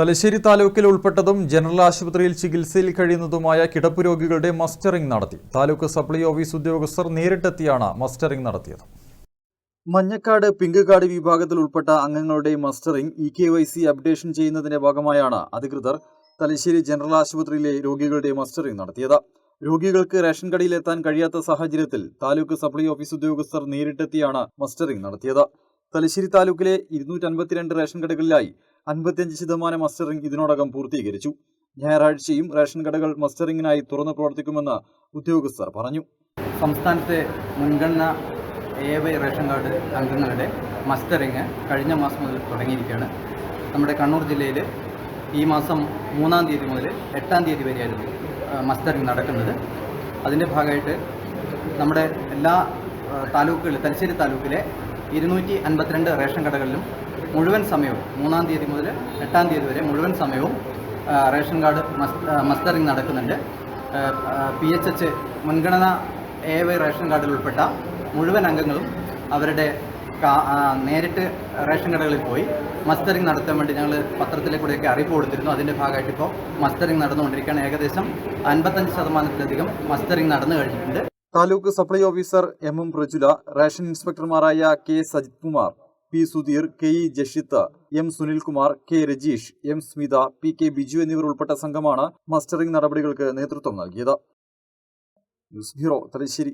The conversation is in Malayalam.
തലശ്ശേരി താലൂക്കിൽ ഉൾപ്പെട്ടതും ജനറൽ ആശുപത്രിയിൽ ചികിത്സയിൽ കഴിയുന്നതുമായ കിടപ്പ് രോഗികളുടെ മസ്റ്ററിംഗ് നടത്തി. താലൂക്ക് സപ്ലൈ ഓഫീസ് ഉദ്യോഗസ്ഥർ നേരിട്ടെത്തിയാണ് മസ്റ്ററിംഗ് നടത്തിയത്. മഞ്ഞക്കാട് പിങ്ക് കാർഡ് വിഭാഗത്തിൽ ഉൾപ്പെട്ട അംഗങ്ങളുടെ mustering E K Y C updation ചെയ്യുന്നതിന്റെ ഭാഗമായാണ് അധികൃതർ തലശ്ശേരി ജനറൽ ആശുപത്രിയിലെ രോഗികളുടെ മസ്റ്ററിംഗ് നടത്തിയത്. രോഗികൾക്ക് റേഷൻ കടയിൽ എത്താൻ കഴിയാത്ത സാഹചര്യത്തിൽ താലൂക്ക് സപ്ലൈ ഓഫീസ് ഉദ്യോഗസ്ഥർ നേരിട്ടെത്തിയാണ് മസ്റ്ററിംഗ് നടത്തിയത്. തലശ്ശേരി താലൂക്കിലെ ഇരുന്നൂറ്റി റേഷൻ കടകളിലായി അൻപത്തിയഞ്ച് ശതമാനം മസ്റ്ററിംഗ് ഇതിനോടകം പൂർത്തീകരിച്ചു. ഞായറാഴ്ചയും റേഷൻ കടകൾ മസ്റ്ററിംഗിനായി തുറന്നു പ്രവർത്തിക്കുമെന്ന് ഉദ്യോഗസ്ഥർ പറഞ്ഞു. സംസ്ഥാനത്തെ മുൻഗണന എ വൈ റേഷൻ കാർഡ് അംഗങ്ങളുടെ മസ്റ്ററിങ് കഴിഞ്ഞ മാസം മുതൽ തുടങ്ങിയിരിക്കുകയാണ്. നമ്മുടെ കണ്ണൂർ ജില്ലയിൽ ഈ മാസം മൂന്നാം തീയതി മുതൽ എട്ടാം തീയതി വരെയായിരുന്നു മസ്റ്ററിങ് നടക്കുന്നത്. അതിന്റെ ഭാഗമായിട്ട് നമ്മുടെ എല്ലാ താലൂക്കുകളിൽ തലശ്ശേരി താലൂക്കിലെ ഇരുന്നൂറ്റി അൻപത്തിരണ്ട് റേഷൻ കടകളിലും മുഴുവൻ സമയവും മൂന്നാം തീയതി മുതൽ എട്ടാം തീയതി വരെ മുഴുവൻ സമയവും റേഷൻ കാർഡ് മസ്റ്ററിംഗ് നടക്കുന്നുണ്ട്. പി എച്ച് എച്ച് മുൻഗണന എ വൈ റേഷൻ കാർഡിൽ ഉൾപ്പെട്ട മുഴുവൻ അംഗങ്ങളും അവരുടെ നേരിട്ട് റേഷൻ കടകളിൽ പോയി മസ്റ്ററിംഗ് നടത്താൻ വേണ്ടി ഞങ്ങൾ പത്രത്തിലെ കൂടെയൊക്കെ അറിയിപ്പ് കൊടുത്തിരുന്നു. അതിന്റെ ഭാഗമായിട്ട് ഇപ്പോൾ മസ്റ്ററിംഗ് നടന്നുകൊണ്ടിരിക്കുകയാണ്. ഏകദേശം അൻപത്തഞ്ച് ശതമാനത്തിലധികം മസ്റ്ററിംഗ് നടന്നു കഴിഞ്ഞിട്ടുണ്ട്. Taluk supply officer M M Prajula ration ഇൻസ്പെക്ടർമാരായ K Sajith Kumar P Sudheer K E Jashith M Sunilkumar K Rajeesh M Smitha P K Biju എന്നിവർ ഉൾപ്പെട്ട സംഘമാണ് മസ്റ്ററിംഗ് നടപടികൾക്ക് നേതൃത്വം നൽകിയത്. News bureau Thalassery.